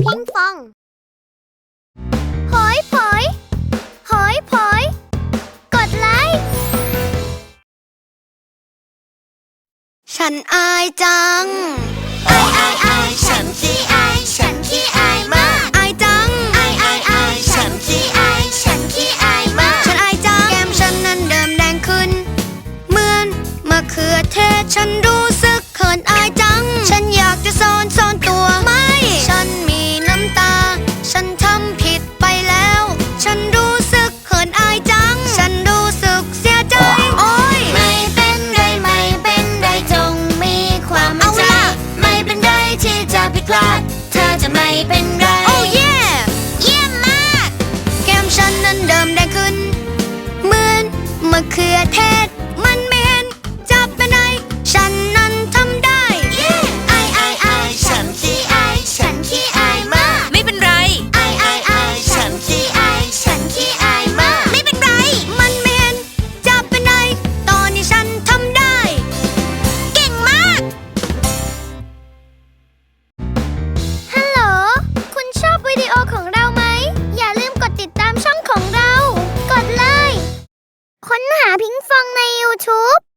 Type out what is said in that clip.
พิงฟองหอยผอยหอยผอย กดไลค์ฉันอายจังไอไอไอฉันขี้อายฉันขี้อายมากอายจังไอไอไอฉันขี้อายฉันขี้อายมาก ฉันอายจัง แก้มฉันนั้นเดิมแดงขึ้น เหมือนมะเขือเทศฉันรู้สึก 林峰的 YouTube。